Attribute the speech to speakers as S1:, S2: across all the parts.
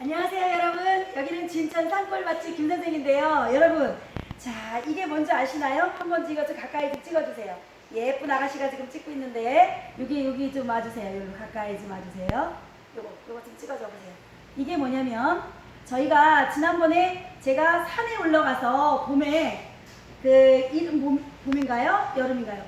S1: 안녕하세요 여러분 여기는 진천 산골 맛집 김 선생인데요 여러분 자 이게 뭔지 아시나요? 한번 찍어서 가까이 좀 찍어주세요 예쁜 아가씨가 지금 찍고 있는데 여기 여기 좀 와주세요 여기 가까이 좀 와주세요 요거 요거 좀 찍어줘 보세요 이게 뭐냐면 저희가 지난번에 제가 산에 올라가서 봄에 그 이름 봄, 봄인가요? 여름인가요?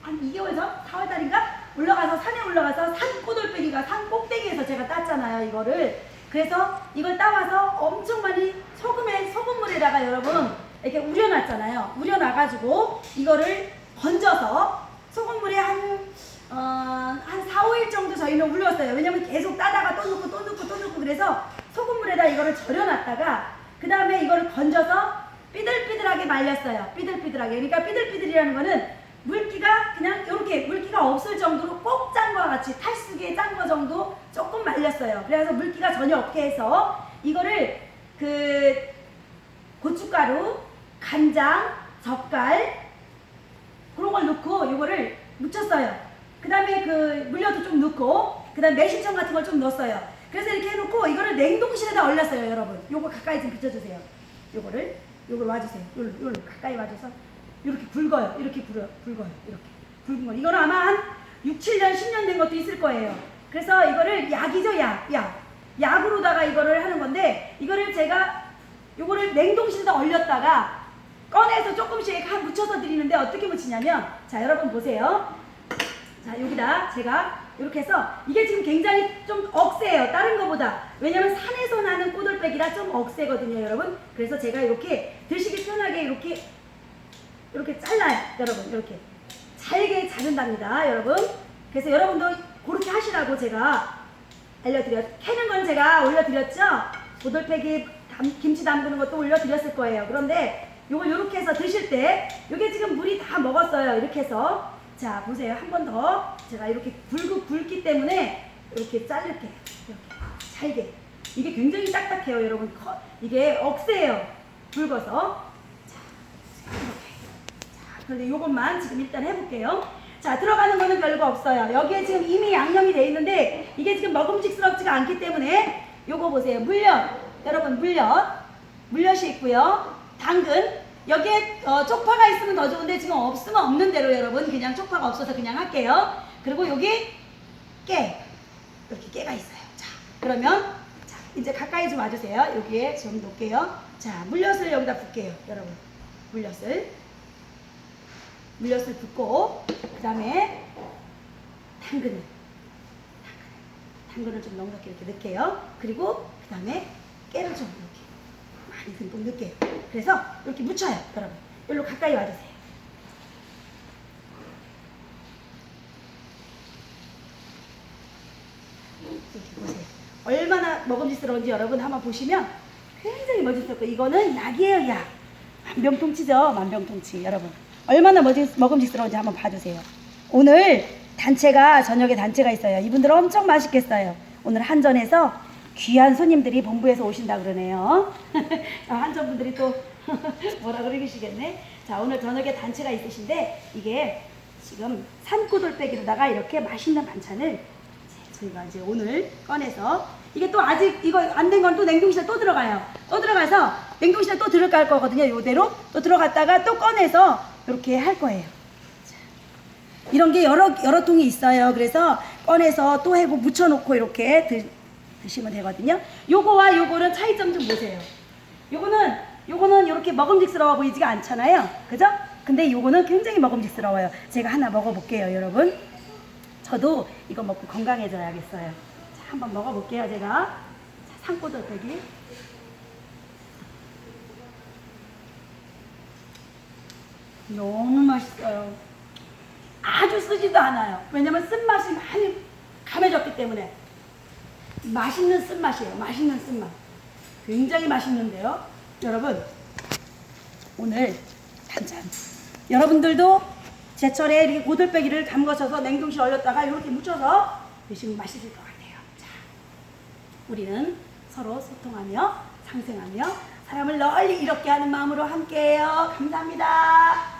S1: 한 2개월 전? 4월달인가? 올라가서 산에 올라가서 산 꼬돌빼기가 산 꼭대기에서 제가 땄잖아요 이거를 그래서 이걸 따와서 엄청 많이 소금에 소금물에다가 여러분 이렇게 우려놨잖아요 우려놔가지고 이거를 건져서 소금물에 한 어, 한 4, 5일 정도 저희는 울렸어요. 왜냐면 계속 따다가 또 넣고 또 넣고 또 넣고 그래서 소금물에다 이거를 절여놨다가 그 다음에 이거를 건져서 삐들삐들하게 말렸어요. 삐들삐들하게. 그러니까 삐들삐들이라는 거는 물기가 그냥 이렇게 물기가 없을 정도로 꼭 짠 거와 같이 탈수기에 짠 거 정도 조금 말렸어요. 그래서 물기가 전혀 없게 해서 이거를 그 고춧가루, 간장, 젓갈 그런 걸 넣고 이거를 묻혔어요. 그 다음에 그 물엿도 좀 넣고 그 다음에 매실청 같은 걸 좀 넣었어요. 그래서 이렇게 해놓고 이거를 냉동실에다 얼렸어요, 여러분. 요거 가까이 좀 비춰주세요. 요거를 요걸 와주세요. 요로 요로 가까이 와줘서 이렇게 굵어요. 이렇게 굵어요. 굵어요. 이렇게 굵은 거. 이거는 아마 한 6, 7년, 10년 된 것도 있을 거예요. 그래서 이거를 약이죠, 약, 약. 약으로다가 이거를 하는 건데 이거를 제가 요거를 냉동실에다 얼렸다가 꺼내서 조금씩 한 묻혀서 드리는데 어떻게 묻히냐면 자 여러분 보세요. 자 여기다 제가 이렇게 해서 이게 지금 굉장히 좀 억세요 다른 거보다. 왜냐면 산에서 나는 꼬들빼기라 좀 억세거든요 여러분. 그래서 제가 이렇게 드시기 편하게 이렇게 이렇게 잘라요 여러분. 이렇게. 잘게 자른답니다 여러분. 그래서 여러분도 그렇게 하시라고 제가 알려드렸 캐는 건 제가 올려드렸죠? 고돌빼기 담- 김치 담그는 것도 올려드렸을 거예요. 그런데 요걸 이렇게 해서 드실 때 요게 지금 물이 다 먹었어요. 이렇게 해서. 자 보세요. 한 번 더. 제가 이렇게 굵고 굵기 때문에 이렇게 자를게요 이렇게 잘게. 이게 굉장히 딱딱해요 여러분. 커, 이게 억세요. 굵어서. 자 이렇게. 자 그런데 요것만 지금 일단 해볼게요 자 들어가는 거는 별거 없어요. 여기에 지금 이미 양념이 돼 있는데 이게 지금 먹음직스럽지가 않기 때문에 요거 보세요. 물엿. 여러분 물엿. 물엿이 있고요. 당근. 여기에 어, 쪽파가 있으면 더 좋은데 지금 없으면 없는 대로 여러분 그냥 쪽파가 없어서 그냥 할게요. 그리고 여기 깨. 이렇게 깨가 있어요. 자 그러면 자 이제 가까이 좀 와주세요. 여기에 좀 놓을게요. 자 물엿을 여기다 붓게요 여러분. 물엿을. 물엿을 붓고 그 다음에 당근을 당근을 좀 넉넉히 이렇게 넣을게요. 그리고 그 다음에 깨를 좀 이렇게 많이 듬뿍 넣을게요. 그래서 이렇게 묻혀요 여러분. 여기로 가까이 와주세요. 이렇게 보세요. 얼마나 먹음직스러운지 여러분 한번 보시면 굉장히 먹음직스럽고 이거는 약이에요 약 만병통치죠 만병통치 여러분 얼마나 먹음- 먹음직스러운지 한번 봐주세요. 오늘 단체가 저녁에 단체가 있어요. 이분들 엄청 맛있겠어요. 오늘 한전에서 귀한 손님들이 본부에서 오신다 그러네요. 아, 한전 분들이 또 뭐라 그러시겠네. 자 오늘 저녁에 단체가 있으신데 이게 지금 산꼬돌빼기로다가 이렇게 맛있는 반찬을 저희가 이제 오늘 꺼내서 이게 또 아직 이거 안 된 건 또 냉동실에 또 들어가요. 또 들어가서 냉동실에 또 들어갈 거거든요. 요대로 또 들어갔다가 또 꺼내서 이렇게 할 거예요. 자, 이런 게 여러 여러 통이 있어요. 그래서 꺼내서 또 해고 묻혀놓고 이렇게 드, 드시면 되거든요. 요거와 요거는 차이점 좀 보세요. 요거는 요거는 이렇게 먹음직스러워 보이지가 않잖아요. 그죠? 근데 요거는 굉장히 먹음직스러워요. 제가 하나 먹어볼게요, 여러분. 저도 이거 먹고 건강해져야겠어요. 자, 한번 먹어볼게요, 제가. 자, 산꼬들빼기. 너무 맛있어요. 아주 쓰지도 않아요. 왜냐면 쓴맛이 많이 감해졌기 때문에. 맛있는 쓴맛이에요. 맛있는 쓴맛. 굉장히 맛있는데요. 여러분, 오늘 반찬. 여러분들도 제철에 이렇게 고들빼기를 담가셔서 냉동실 얼렸다가 이렇게 묻혀서 드시면 맛있을 것 같아요. 자, 우리는 서로 소통하며 상생하며 사람을 널리 이롭게 하는 마음으로 함께해요. 감사합니다.